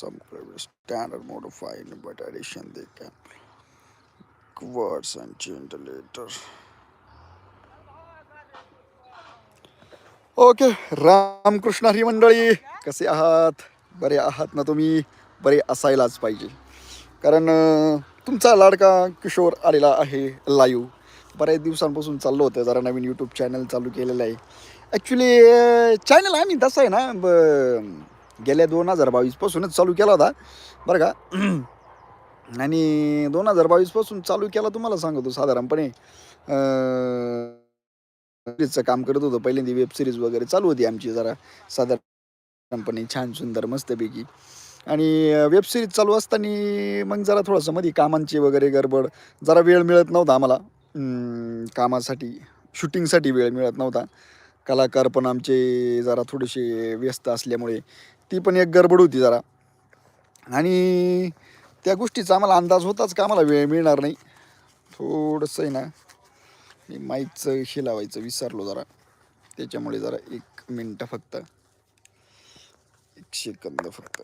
some standard modified but addition they can words and change the later. Okay Ramkrishna Hari मंडळी कसे आहात बरे आहात ना तुम्ही बरे असायलाच पाहिजे कारण तुमचा लाडका किशोर आलेला आहे लाईव्ह बऱ्याच दिवसांपासून चाललं होतं जरा नवीन यूट्यूब चॅनल चालू केलेलं आहे ॲक्च्युली चॅनल आम्ही तसं आहे ना ब गेल्या दोन हजार बावीसपासूनच चालू केला होता. बरं का? आणि दोन हजार बावीसपासून चालू केला तुम्हाला सांगतो साधारणपणे. सिरीजचं काम करत होतो. पहिल्यांदा वेब सिरीज वगैरे चालू होती आमची जरा. साधारणपणे छान सुंदर मस्तपैकी. आणि वेब सिरीज चालू असताना मग जरा थोडंसं मध्ये कामांची वगैरे गडबड. जरा वेळ मिळत नव्हता आम्हाला. कामासाठी शूटिंगसाठी वेळ मिळत नव्हता. कलाकार पण आमचे जरा थोडेसे व्यस्त असल्यामुळे ती पण एक गडबड होती जरा. आणि त्या गोष्टीचा आम्हाला अंदाज होताच का आम्हाला वेळ मिळणार नाही. थोडंसं आहे ना मी माईकचं हे लावायचं विसरलो जरा. त्याच्यामुळे जरा एक मिनटं फक्त. एक सेकंद फक्त.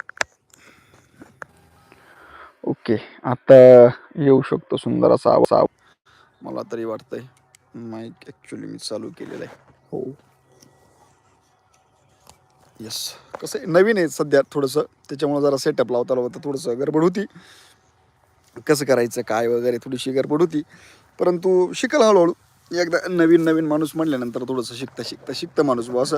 ओके आता येऊ शकतो सुंदर असा आवाज. मला तरी वाटतंय माईक ॲक्च्युली मी चालू केलेलं आहे. हो. यस कसं आहे नवीन आहे सध्या थोडंसं. त्याच्यामुळं जरा सेटअप लावता लावता थोडंसं गडबड होती. कसं करायचं काय वगैरे थोडीशी गडबड होती. परंतु शिकल हळूहळू. एकदा नवीन नवीन माणूस म्हणल्यानंतर थोडंसं शिकता शिकता शिकतं माणूस बुवा असं.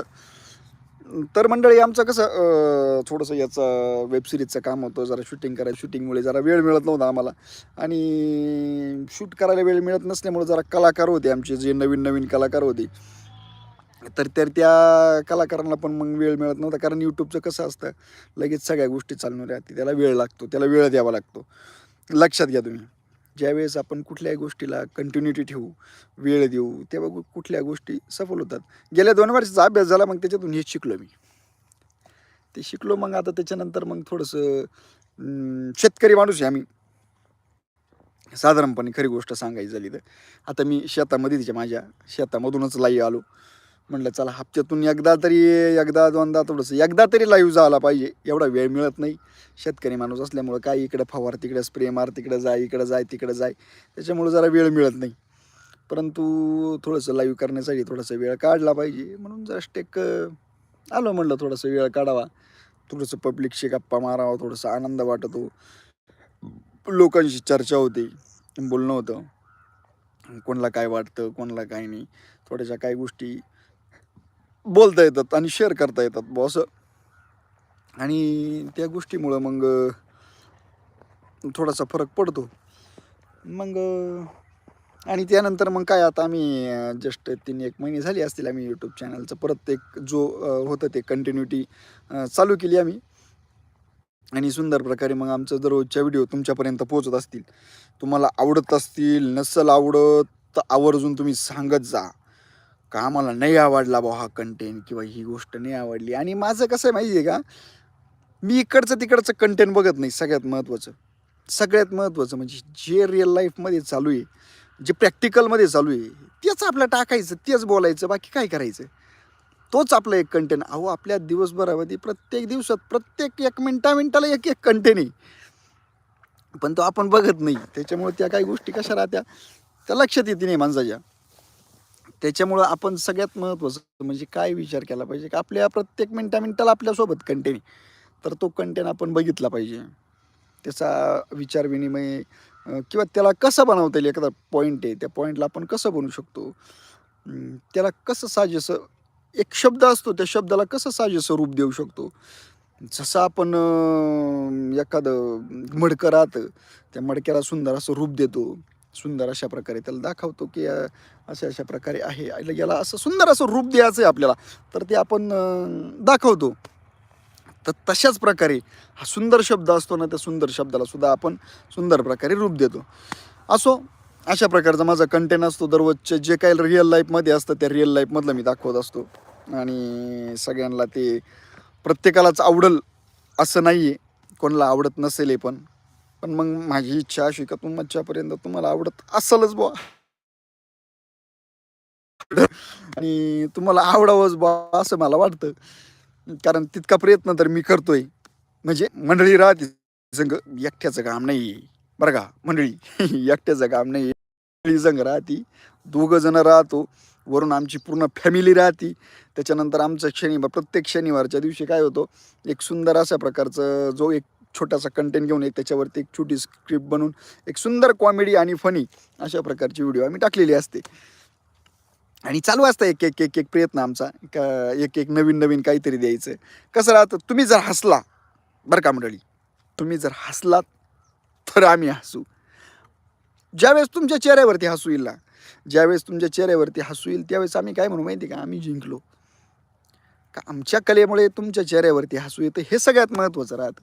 तर मंडळी आमचं कसं थोडंसं याचं वेबसिरीजचं काम होतं. जरा शूटिंग करायचं शूटिंगमुळे जरा वेळ मिळत नव्हता आम्हाला. आणि शूट करायला वेळ मिळत नसल्यामुळे जरा कलाकार होते आमचे जे नवीन नवीन कलाकार होते. तर तर त्या कलाकारांना पण मग वेळ मिळत नव्हता. कारण यूट्यूबचं कसं असतं लगेच सगळ्या गोष्टी चालणार राहते त्याला वेळ लागतो त्याला वेळ द्यावा लागतो. लक्षात घ्या तुम्ही. ज्यावेळेस आपण कुठल्याही गोष्टीला कंटिन्युटी ठेवू वेळ देऊ तेव्हा कुठल्या गोष्टी सफल होतात. गेल्या दोन वर्षाचा अभ्यास झाला मग त्याच्यातून हे शिकलो मी. ते शिकलो मग आता त्याच्यानंतर मग थोडंसं शेतकरी माणूस आहे आम्ही. साधारणपणे खरी गोष्ट सांगायची झाली तर. आता मी शेतामध्ये तिच्या माझ्या शेतामधूनच लाई आलो. म्हटलं चला हप्त्यातून एकदा तरी एकदा दोनदा थोडंसं एकदा तरी लाईव्ह झाला पाहिजे. एवढा वेळ मिळत नाही. शेतकरी माणूस असल्यामुळं काय इकडं फवार तिकडं स्प्रे मार तिकडं जाय इकडं जाय तिकडं जाय त्याच्यामुळं जरा वेळ मिळत नाही. परंतु थोडंसं लाईव्ह करण्यासाठी थोडासा वेळ काढला पाहिजे. म्हणून जस्ट एक आलो म्हणलं थोडंसं वेळ काढावा. थोडंसं पब्लिकशी गप्पा मारावा थोडंसं आनंद वाटतो. लोकांशी चर्चा होते. बोलणं होतं. कोणाला काय वाटतं कोणाला काय नाही. थोड्याशा काही गोष्टी बोलता येतात आणि शेअर करता येतात बुवा असं. आणि त्या गोष्टीमुळं मग थोडासा फरक पडतो. मग आणि त्यानंतर मग काय आता आम्ही जस्ट तीन एक महिने झाली असतील आम्ही यूट्यूब चॅनलचं परत एक जो होतं ते कंटिन्युटी चालू केली आम्ही. आणि सुंदर प्रकारे मग आमचं दररोजच्या व्हिडिओ तुमच्यापर्यंत पोहोचत असतील. तुम्हाला आवडत असतील नसल आवडत तर आवर्जून तुम्ही सांगत जा. का आम्हाला नाही आवडला बा हा कंटेंट किंवा ही गोष्ट नाही आवडली? आणि माझं कसं आहे माहिती आहे का? मी इकडचं तिकडचं कंटेंट बघत नाही सगळ्यात महत्त्वाचं सगळ्यात महत्त्वाचं म्हणजे जे रिअल लाईफमध्ये चालू आहे जे प्रॅक्टिकलमध्ये चालू आहे तेच आपलं टाकायचं तेच बोलायचं बाकी काय करायचं? तोच आपलं एक कंटेंट अहो आपल्या दिवसभरामध्ये प्रत्येक दिवसात प्रत्येक एक मिनटा मिनटाला एक एक कंटेंट आहे. पण तो आपण बघत नाही. त्याच्यामुळे त्या काही गोष्टी कशा राहत्या? त्या लक्षात येते नाही माणसाच्या. त्याच्यामुळं आपण सगळ्यात महत्त्वाचं म्हणजे काय विचार केला पाहिजे? की आपल्या प्रत्येक मिनटा मिनटाला आपल्यासोबत कंटेन तर तो कंटेन आपण बघितला पाहिजे. त्याचा विचार विनिमय किंवा त्याला कसं बनवता येईल एखादा पॉईंट आहे त्या पॉईंटला आपण कसं बनवू शकतो? त्याला कसं साजेसं एक शब्द असतो त्या शब्दाला कसं साजेसं रूप देऊ शकतो? जसं आपण एखादं मडकं राहतं त्या मडक्याला सुंदर असं रूप देतो. सुंदर अशा प्रकारे त्याला दाखवतो की अशा अशा प्रकारे आहे. याला- असं सुंदर असं रूप द्यायचं आहे आपल्याला. तर ते आपण दाखवतो. तर तशाच प्रकारे हा सुंदर शब्द असतो ना त्या सुंदर शब्दाला सुद्धा आपण सुंदर प्रकारे रूप देतो. असो अशा प्रकारचा माझा कंटेंट असतो. दररोजचे जे काही रिअल लाईफमध्ये असतं त्या रिअल लाईफमधलं मी दाखवत असतो. आणि सगळ्यांना ते प्रत्येकालाच आवडल असं नाही आहे कोणाला आवडत नसेल हे पण. पण मग माझी इच्छा अशी का तुमच्यापर्यंत तुम्हाला आवडत असेलच बुवा. आणि तुम्हाला आवडावंच बुवा असं मला वाटतं. कारण तितका प्रयत्न तर मी करतोय. म्हणजे मंडळी राहते संघ एकट्याचं काम नाही. बरं का मंडळी. एकट्याचं काम नाही. मंडळी संघ राहती. दोघं जण राहतो. वरून आमची पूर्ण फॅमिली राहती. त्याच्यानंतर आमचं शनिवार प्रत्येक शनिवारच्या दिवशी काय होतो एक सुंदर अशा प्रकारचं जो एक छोटासा कंटेंट घेऊन एक त्याच्यावरती एक छोटी स्क्रिप्ट बनवून एक सुंदर कॉमेडी आणि फनी अशा प्रकारची व्हिडिओ आम्ही टाकलेली असते. आणि चालू असतं एक एक एक एक प्रयत्न आमचा. का एक एक नवीन नवीन काहीतरी द्यायचं. कसं राहतं? तुम्ही जर हसला बरं का मंडळी? तुम्ही जर हसलात तर आम्ही हसू. ज्यावेळेस तुमच्या चेहऱ्यावरती हसू येईल ना ज्यावेळेस तुमच्या चेहऱ्यावरती हसू येईल त्यावेळेस आम्ही काय म्हणू माहिती का? आम्ही जिंकलो. का आमच्या कलेमुळे तुमच्या चेहऱ्यावरती हसू येतं हे सगळ्यात महत्त्वाचं राहतं.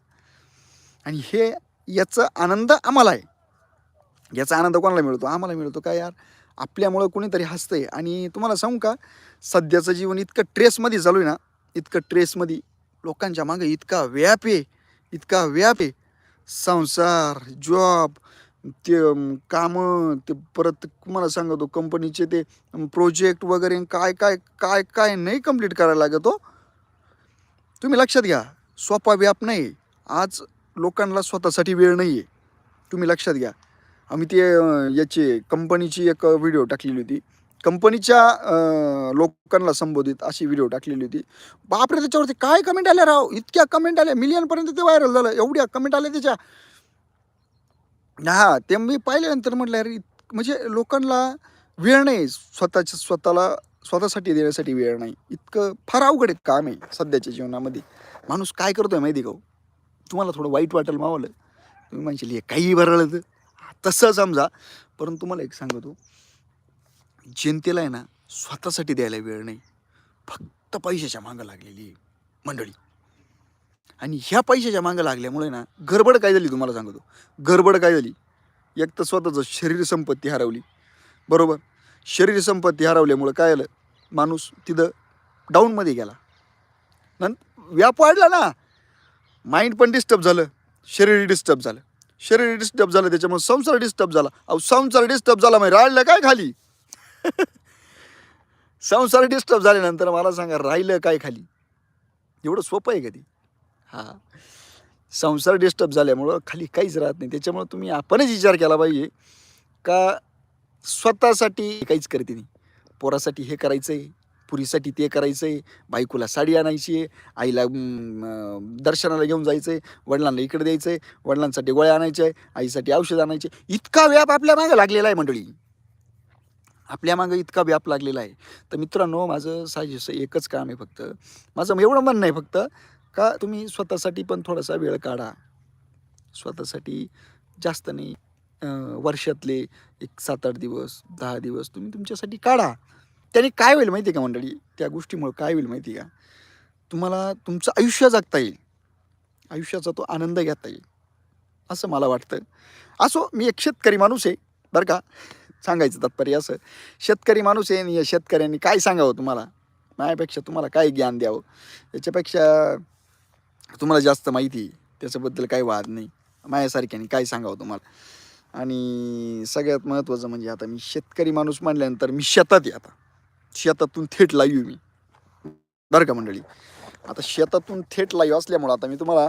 आणि हे याचा आनंद आम्हाला आहे. याचा आनंद कोणाला मिळतो? आम्हाला मिळतो का यार? आपल्यामुळं कोणीतरी हसतंय. आणि तुम्हाला सांगू का? सध्याचं जीवन इतकं ट्रेसमध्ये चालू आहे ना. इतकं ट्रेसमध्ये लोकांच्या मागे इतका व्याप आहे. इतका व्याप आहे. संसार जॉब ते कामं ते परत तुम्हाला सांगतो कंपनीचे ते प्रोजेक्ट वगैरे काय काय काय काय नाही कंप्लीट करायला लागत हो. तुम्ही लक्षात घ्या. सोपा व्याप नाही. आज लोकांना स्वतःसाठी वेळ नाही आहे तुम्ही लक्षात घ्या. आम्ही ते याची कंपनीची एक व्हिडिओ टाकलेली होती. कंपनीच्या लोकांना संबोधित अशी व्हिडिओ टाकलेली होती. बापरे त्याच्यावरती काय कमेंट आल्या राव? इतक्या कमेंट आल्या. मिलियनपर्यंत ते व्हायरल झालं. एवढ्या कमेंट आल्या त्याच्या. हा ते मी पाहिल्यानंतर म्हटलं अरे इत- म्हणजे लोकांना वेळ नाही. स्वतःच्या स्वतःला स्वतःसाठी देण्यासाठी वेळ नाही. इतकं फार अवघड काम आहे सध्याच्या जीवनामध्ये. माणूस काय करतोय माहिती का हो? तुम्हाला थोडं वाईट वाटेल मावलं. तुम्ही म्हणशील हे काही बरळलं तर तसं समजा परंतु तुम्हाला एक सांगतो. जनतेला आहे ना स्वतःसाठी द्यायला वेळ नाही. फक्त पैशाच्या मागं लागलेली आहे मंडळी. आणि ह्या पैशाच्या मागं लागल्यामुळे ना गडबड काय झाली तुम्हाला सांगतो. गडबड काय झाली? एक तर स्वतःचं शरीर संपत्ती हरवली. बरोबर? शरीर संपत्ती हरवल्यामुळं काय आलं माणूस तिथं डाऊनमध्ये गेला. नंतर व्याप वाढला ना. माइंड पण डिस्टर्ब झालं. शरीर डिस्टर्ब झालं. शरीर डिस्टर्ब झालं त्याच्यामुळे संसार डिस्टर्ब झाला. अहो संसार डिस्टर्ब झाला म्हणजे मग राहिलं काय खाली? संसार डिस्टर्ब झाल्यानंतर मला सांगा राहिलं काय खाली? एवढं सोपं आहे का ते? हां. संसार डिस्टर्ब झाल्यामुळं खाली काहीच राहत नाही. त्याच्यामुळं तुम्ही आपणच विचार केला पाहिजे का स्वतःसाठी काहीच करते नाही. पोरासाठी हे करायचं आहे पुरीसाठी ते करायचं आहे बायकोला साडी आणायची आहे आईला दर्शनाला घेऊन जायचं आहे वडिलांना इकडे द्यायचं आहे वडिलांसाठी गोळ्या आणायच्या आहे आईसाठी औषध आणायचे इतका व्याप आपल्या मागं लागलेला आहे मंडळी. आपल्या मागं इतका व्याप लागलेला आहे. तर मित्रांनो माझं साजेस एकच काम आहे फक्त. माझं एवढं म्हणणं आहे फक्त का तुम्ही स्वतःसाठी पण थोडासा वेळ काढा. स्वतःसाठी जास्त नाही. वर्षातले एक सात आठ दिवस दहा दिवस तुम्ही तुमच्यासाठी काढा. त्याने काय होईल माहिती आहे का मंडळी? त्या गोष्टीमुळे काय होईल माहिती आहे का? तुम्हाला तुमचं आयुष्य जगता येईल. आयुष्याचा तो आनंद घेता येईल. असं मला वाटतं. असो मी एक शेतकरी माणूस आहे बरं का? सांगायचं तात्पर्य असं. शेतकरी माणूस आहे आणि या शेतकऱ्यांनी काय सांगावं तुम्हाला? माझ्यापेक्षा तुम्हाला काय ज्ञान द्यावं? याच्यापेक्षा तुम्हाला जास्त माहिती आहे. त्याच्याबद्दल काही वाद नाही. माझ्यासारख्याने काय सांगावं तुम्हाला? आणि सगळ्यात महत्त्वाचं म्हणजे आता मी शेतकरी माणूस म्हणल्यानंतर मी शेतात आहे आता. शेतातून थेट लाईव्ह मी. बरं का मंडळी? आता शेतातून थेट लाईव्ह असल्यामुळं आता मी तुम्हाला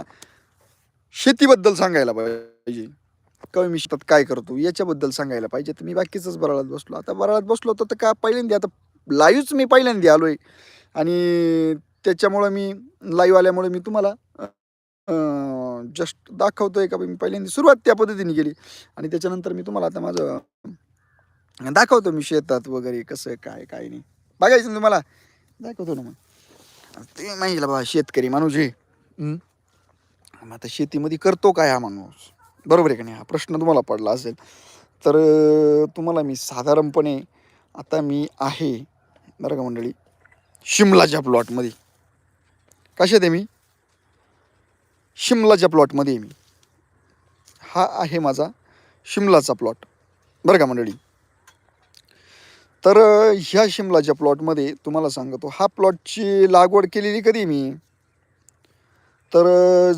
शेतीबद्दल सांगायला पाहिजे. कमी मी शेतात काय करतो याच्याबद्दल सांगायला पाहिजे. तर मी बाकीचंच बराळात बसलो. आता बराळात बसलो तर का पहिल्यांदा आता लाईव्हच मी पहिल्यांदा आलो आहे आणि त्याच्यामुळं मी लाईव्ह आल्यामुळे मी तुम्हाला जस्ट दाखवतोय का मी पहिल्यांदा सुरुवात त्या पद्धतीने केली. आणि त्याच्यानंतर मी तुम्हाला आता माझं दाखवतो मी शेतात वगैरे कसं काय काय नाही. बघायचं ना तुम्हाला. दाखवतो ना मग. ते माहिती बाबा शेतकरी माणूस हं? मग आता शेतीमध्ये करतो काय हा माणूस? बरोबर आहे का नाही? हा प्रश्न तुम्हाला पडला असेल. तर तुम्हाला मी साधारणपणे आता मी आहे बरं का मंडळी शिमलाच्या प्लॉटमध्ये. कशात आहे मी? शिमलाच्या प्लॉटमध्ये मी. हा आहे माझा शिमलाचा प्लॉट. बरं का मंडळी? तर ह्या शिमलाच्या प्लॉटमध्ये तुम्हाला सांगतो हा प्लॉटची लागवड केलेली कधी मी? तर